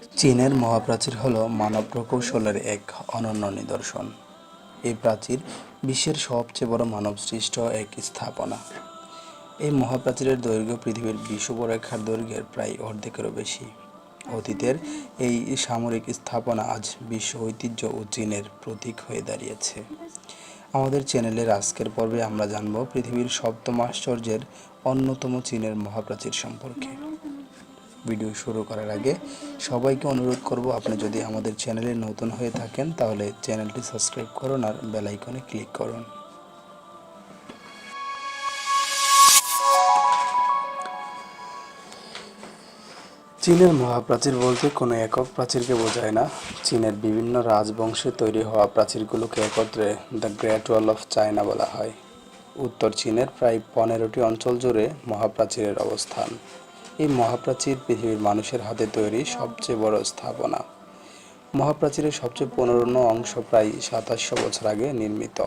চীনের মহাপ্রাচীর হল মানব প্রকৌশলের এক অনন্য নিদর্শন। এই প্রাচীর বিশ্বের সবচেয়ে বড় মানবসৃষ্ট এক স্থাপনা। এই মহাপ্রাচীরের দৈর্ঘ্য পৃথিবীর বিষুবরেখার দৈর্ঘ্যের প্রায় অর্ধেকেরও বেশি। অতীতের এই সামরিক স্থাপনা আজ বিশ্ব ঐতিহ্য ও চীনের প্রতীক হয়ে দাঁড়িয়েছে। আমাদের চ্যানেলের আজকের পর্বে আমরা জানব পৃথিবীর সপ্তম আশ্চর্যের অন্যতম চীনের মহাপ্রাচীর সম্পর্কে। ভিডিও শুরু করার আগে সবাইকে অনুরোধ করব, আপনি যদি আমাদের চ্যানেলে নতুন হয়ে থাকেন, তাহলে চ্যানেলটি সাবস্ক্রাইব করুন আর বেল আইকনে ক্লিক করুন। চীনের মহাপ্রাচীর বলতে কোনো একক প্রাচীরকে বোঝায় না। চীনের বিভিন্ন রাজবংশে তৈরি হওয়া প্রাচীরগুলোকে একত্রে the great wall of China বলা হয়। উত্তর চীনের প্রায় পনেরোটি অঞ্চল জুড়ে মহাপ্রাচীরের অবস্থান। এই মহাপ্রাচীর পৃথিবীর মানুষের হাতে তৈরি সবচেয়ে বড় স্থাপনা। মহাপ্রাচীরের সবচেয়ে পুনরুন্ন অংশ প্রায় সাতাশশো বছর আগে নির্মিত।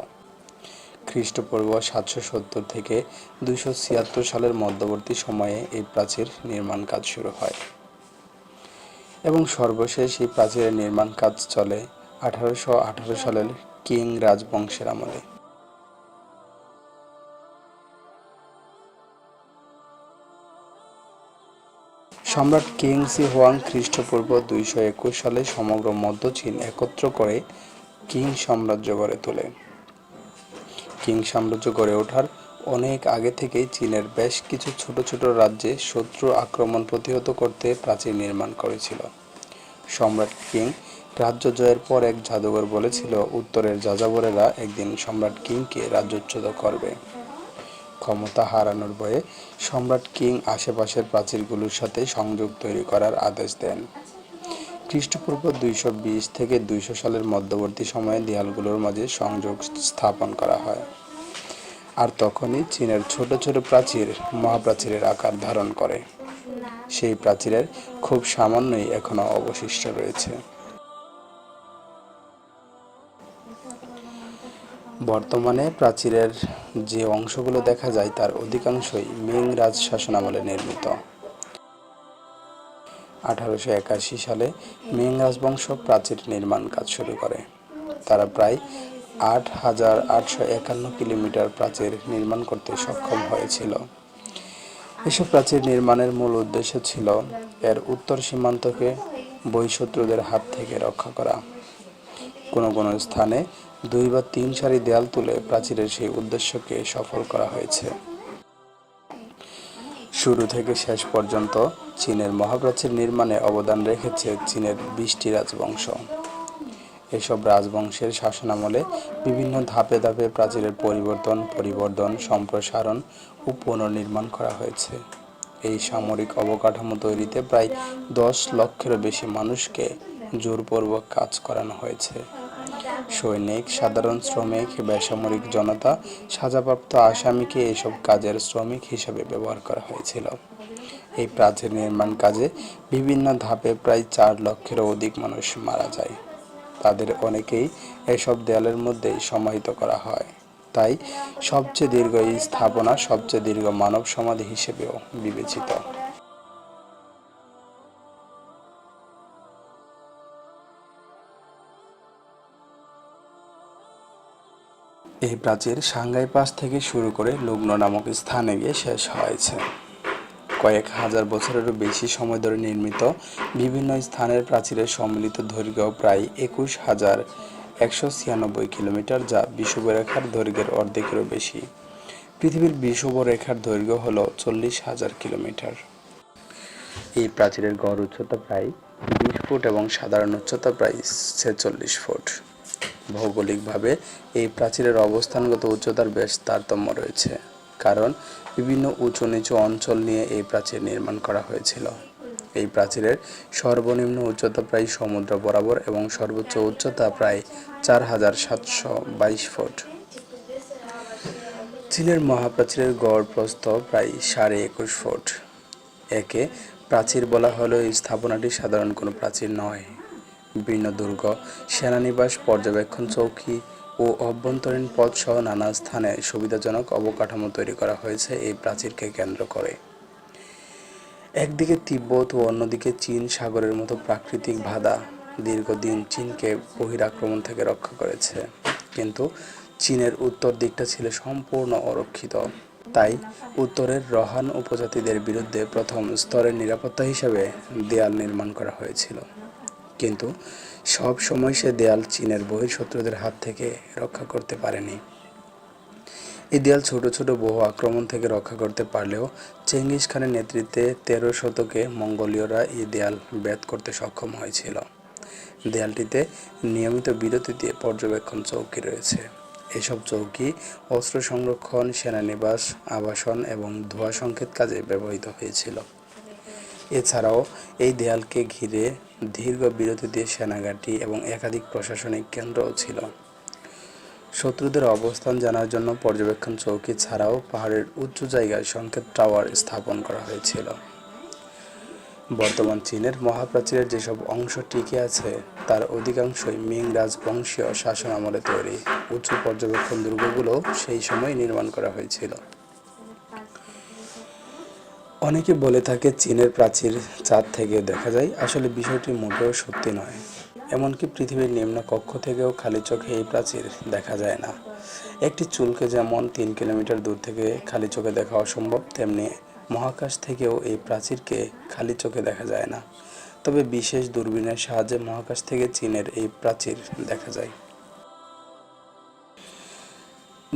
খ্রিস্টপূর্ব সাতশো সত্তর থেকে দুশো ছিয়াত্তর সালের মধ্যবর্তী সময়ে এই প্রাচীর নির্মাণ কাজ শুরু হয়। এবং সর্বশেষ এই প্রাচীরের নির্মাণ কাজ চলে আঠারোশো আঠারো সালের কিং রাজবংশের আমলে। সম্রাট কিং সি হোয়াং খ্রিস্টপূর্ব দুইশো একুশ সালে সমগ্র মধ্য চীন একত্র করে কিং সাম্রাজ্য গড়ে তোলে। কিং সাম্রাজ্য গড়ে ওঠার অনেক আগে থেকেই চীনের বেশ কিছু ছোট ছোট রাজ্যে শত্রু আক্রমণ প্রতিহত করতে প্রাচীর নির্মাণ করেছিল। সম্রাট কিং রাজ্য জয়ের পর এক জাদুঘর বলেছিল, উত্তরের যাযাবরেরা একদিন সম্রাট কিংকে রাজ্যচ্যুত করবে। ক্ষমতা হারানোর ভয়ে সম্রাট কিং আশেপাশের প্রাচীরগুলোর সাথে সংযোগ তৈরি করার আদেশ দেন। খ্রিস্টপূর্ব দুইশো বিশ থেকে দুইশো সালের মধ্যবর্তী সময়ে দেয়ালগুলোর মাঝে সংযোগ স্থাপন করা হয়। আর তখনই চীনের ছোট ছোট প্রাচীর মহাপ্রাচীরের আকার ধারণ করে। সেই প্রাচীরের খুব সামান্যই এখনও অবশিষ্ট রয়েছে। বর্তমানে প্রাচীরের যে অংশগুলো দেখা যায় তার অধিকাংশই মিং রাজ শাসনামলে নির্মিত। আঠারোশো একাশি সালে মিং রাজবংশ প্রাচীর নির্মাণ কাজ শুরু করে। তারা প্রায় আট হাজার আটশো একান্ন কিলোমিটার প্রাচীর নির্মাণ করতে সক্ষম হয়েছিল। এসব প্রাচীর নির্মাণের মূল উদ্দেশ্য ছিল এর উত্তর সীমান্তকে বহিঃশত্রুদের হাত থেকে রক্ষা করা। কোনো কোনো স্থানে দুই বা তিন সারি দেয়াল তুলে প্রাচীরের সেই উদ্দেশ্যকে সফল করা হয়েছে। শুরু থেকে শেষ পর্যন্ত চীনের মহাপ্রাচীর নির্মাণে অবদান রেখেছে চীনের বিশটি রাজবংশ। এসব রাজবংশের শাসনামলে বিভিন্ন ধাপে ধাপে প্রাচীরের পরিবর্তন পরিবর্তন, সম্প্রসারণ ও পুনর্নির্মাণ করা হয়েছে। এই সামরিক অবকাঠামো তৈরিতে প্রায় দশ লক্ষেরও বেশি মানুষকে জোরপূর্বক কাজ করানো হয়েছে। সৈনিক, সাধারণ শ্রমিক, বেসামরিক জনতা, সাজাপ্রাপ্ত আসামিকে এসব কাজের শ্রমিক হিসাবে ব্যবহার করা হয়েছিল। এই প্রাচীর নির্মাণ কাজে বিভিন্ন ধাপে প্রায় চার লক্ষেরও অধিক মানুষ মারা যায়। তাদের অনেকেই এসব দেয়ালের মধ্যেই সমাহিত করা হয়। তাই সবচেয়ে দীর্ঘ এই স্থাপনা সবচেয়ে দীর্ঘ মানব সমাধি হিসেবেও বিবেচিত। এই প্রাচীর সাংঘাই পাস থেকে শুরু করে লগ্ন নামক স্থানে গিয়ে শেষ হয়েছে। কয়েক হাজার বছরেরও বেশি সময় ধরে নির্মিত বিভিন্ন স্থানের প্রাচীরের সম্মিলিত দৈর্ঘ্য প্রায় একুশ হাজার একশো ছিয়ানব্বই কিলোমিটার, যা বিষুবরেখার দৈর্ঘ্যের অর্ধেকেরও বেশি। পৃথিবীর বিষুবরেখার দৈর্ঘ্য হল চল্লিশ হাজার কিলোমিটার। এই প্রাচীরের গড় উচ্চতা প্রায় বিশ ফুট এবং সাধারণ উচ্চতা প্রায় ছেচল্লিশ ফুট। ভৌগোলিকভাবে এই প্রাচীরের অবস্থানগত উচ্চতার বেশ তারতম্য রয়েছে, কারণ বিভিন্ন উঁচু নিচু অঞ্চল নিয়ে এই প্রাচীর নির্মাণ করা হয়েছিল। এই প্রাচীরের সর্বনিম্ন উচ্চতা প্রায় সমুদ্র বরাবর এবং সর্বোচ্চ উচ্চতা প্রায় চার হাজার সাতশো বাইশ ফুট। চীনের মহাপ্রাচীরের গড় প্রস্থ প্রায় সাড়ে একুশ ফুট। একে প্রাচীর বলা হলেও স্থাপনাটি সাধারণ কোনো প্রাচীর নয়। বিভিন্ন দুর্গ, সেনানিবাস, পর্যবেক্ষণ চৌকি ও অভ্যন্তরীণ পথ সহ নানা স্থানে সুবিধাজনক অবকাঠামো তৈরি করা হয়েছে এই প্রাচীরকে কেন্দ্র করে। একদিকে তিব্বত ও অন্যদিকে চীন সাগরের মতো প্রাকৃতিক বাধা দীর্ঘদিন চীনকে বহিরাক্রমণ থেকে রক্ষা করেছে। কিন্তু চীনের উত্তর দিকটা ছিল সম্পূর্ণ অরক্ষিত। তাই উত্তরের রহান উপজাতিদের বিরুদ্ধে প্রথম স্তরের নিরাপত্তা হিসেবে দেয়াল নির্মাণ করা হয়েছিল। কিন্তু সব সময় সে দেয়াল চীনের বহিঃশত্রুদের হাত থেকে রক্ষা করতে পারেনি। এই দেয়াল ছোট ছোট বহু আক্রমণ থেকে রক্ষা করতে পারলেও চেঙ্গিস খানের নেতৃত্বে তেরো শতকে মঙ্গোলীয়রা এই দেয়াল ব্যাত করতে সক্ষম হয়েছিল। দেয়ালটিতে নিয়মিত বিরতিতে পর্যবেক্ষণ চৌকি রয়েছে। এসব চৌকি অস্ত্র সংরক্ষণ, সেনানিবাস, আবাসন এবং ধোঁয়া সংকেত কাজে ব্যবহৃত হয়েছিল। এছাড়াও, এই দেয়ালকে ঘিরে দীর্ঘ বিরতি দিয়ে সেনাঘাঁটি এবং একাধিক প্রশাসনিক কেন্দ্রও ছিল। শত্রুদের অবস্থান জানার জন্য পর্যবেক্ষণ চৌকি ছাড়াও পাহাড়ের উচ্চ জায়গায় সংকেত টাওয়ার স্থাপন করা হয়েছিল। বর্তমান চীনের মহাপ্রাচীরের যেসব অংশ টিকে আছে, তার অধিকাংশই মিং রাজবংশীয় শাসন আমলে তৈরি। উঁচু পর্যবেক্ষণ দুর্গগুলো সেই সময় নির্মাণ করা হয়েছিল। অনেকে বলে থাকে চীনের প্রাচীর চাঁদ থেকে দেখা যায়, আসলে বিষয়টি মোটেও সত্যি নয়। এমনকি পৃথিবীর নিম্ন কক্ষ থেকেও খালি চোখে এই প্রাচীর দেখা যায় না। একটি চুলকে যেমন তিন কিলোমিটার দূর থেকে খালি চোখে দেখা অসম্ভব, তেমনি মহাকাশ থেকেও এই প্রাচীরকে খালি চোখে দেখা যায় না। তবে বিশেষ দূরবীনের সাহায্যে মহাকাশ থেকে চীনের এই প্রাচীর দেখা যায়।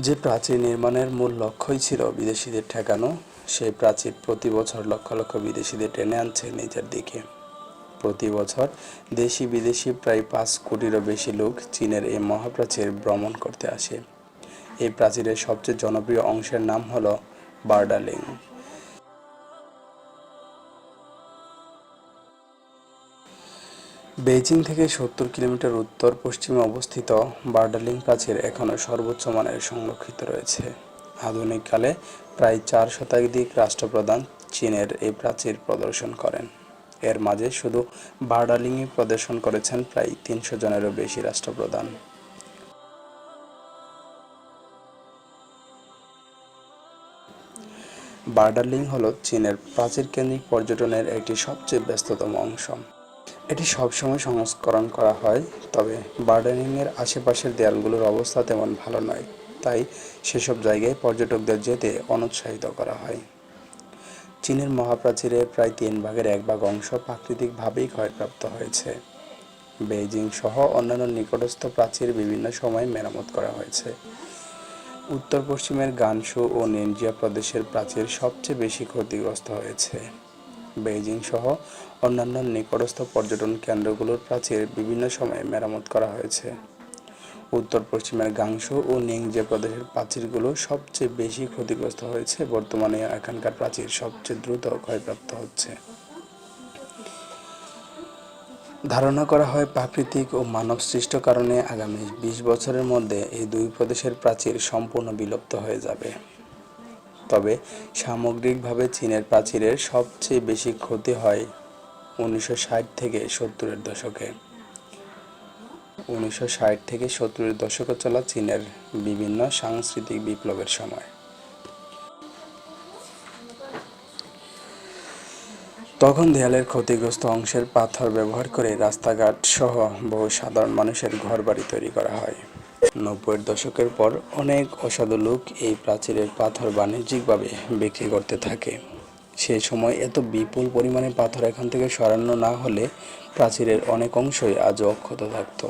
যে প্রাচীর নির্মাণের মূল লক্ষ্যই ছিল বিদেশিদের ঠেকানো সেই প্রাচীর প্রতি বছর লক্ষ লক্ষ বিদেশিদের টেনে আনছে নিজের দিকে। প্রতি বছর দেশি বিদেশি প্রায় পাঁচ কোটিরও বেশি লোক চীনের এই মহাপ্রাচীর ভ্রমণ করতে আসে। এই প্রাচীরের সবচেয়ে জনপ্রিয় অংশের নাম হলো বার্ডালিং। বেইজিং থেকে সত্তর কিলোমিটার উত্তর পশ্চিমে অবস্থিত বার্ডালিং প্রাচীর এখনও সর্বোচ্চ মানের সংরক্ষিত রয়েছে। আধুনিককালে প্রায় চার শতাধিক রাষ্ট্রপ্রধান চীনের এই প্রাচীর প্রদর্শন করেন। এর মাঝে শুধু বার্ডালিংই প্রদর্শন করেছেন প্রায় তিনশো জনেরও বেশি রাষ্ট্রপ্রধান। বার্ডারলিং হল চীনের প্রাচীর কেন্দ্রিক পর্যটনের একটি সবচেয়ে ব্যস্ততম অংশ। এটি সবসময় সংস্করণ করা হয়, তবে বার্ডারিংয়ের আশেপাশের দেয়ালগুলোর অবস্থা তেমন ভালো নয়। তাই সেসব জায়গায় পর্যটকদের যেতে অনুৎসাহিত করা হয়। চীনের মহাপ্রাচীরের প্রায় তিন ভাগের এক ভাগ অংশ প্রাকৃতিকভাবেই ক্ষয়প্রাপ্ত হয়েছে। বেইজিং সহ অন্যান্য নিকটস্থ প্রাচীর বিভিন্ন সময় মেরামত করা হয়েছে। উত্তর পশ্চিমের গানসু ও নেনজিয়া প্রদেশের প্রাচীর সবচেয়ে বেশি ক্ষতিগ্রস্ত হয়েছে। বেইজিং সহ অন্যান্য নিকটস্থ পর্যটন কেন্দ্রগুলোর প্রাচীর বিভিন্ন সময়ে মেরামত করা হয়েছে। উত্তর পশ্চিমের গাংসু ও নিংজে প্রদেশের প্রাচীরগুলো সবচেয়ে বেশি ক্ষতিগ্রস্ত হয়েছে। বর্তমানে এখানকার প্রাচীর সবচেয়ে দ্রুত ক্ষয়প্রাপ্ত হচ্ছে। ধারণা করা হয় প্রাকৃতিক ও মানব সৃষ্ট কারণে আগামী বিশ বছরের মধ্যে এই দুই প্রদেশের প্রাচীর সম্পূর্ণ বিলুপ্ত হয়ে যাবে। তবে সামগ্রিকভাবে চীনের প্রাচীরের সবচেয়ে বেশি ক্ষতি হয় উনিশশো ষাট থেকে সত্তরের দশকে। উনিশশো ষাট থেকে সত্তরের দশকে চলা চীনের বিভিন্ন সাংস্কৃতিক বিপ্লবের সময়। তখন দেয়ালের ক্ষতিগ্রস্ত অংশের পাথর ব্যবহার করে রাস্তাঘাট সহ বহু সাধারণ মানুষের ঘরবাড়ি তৈরি করা হয়। নব্বইয়ের দশকের পর অনেক অসাধু লোক এই প্রাচীরের পাথর বাণিজ্যিকভাবে বিক্রি করতে থাকে। সে সময় এত বিপুল পরিমাণে পাথর এখান থেকে সরানো না হলে প্রাচীরের অনেক অংশই আজও অক্ষত থাকতো।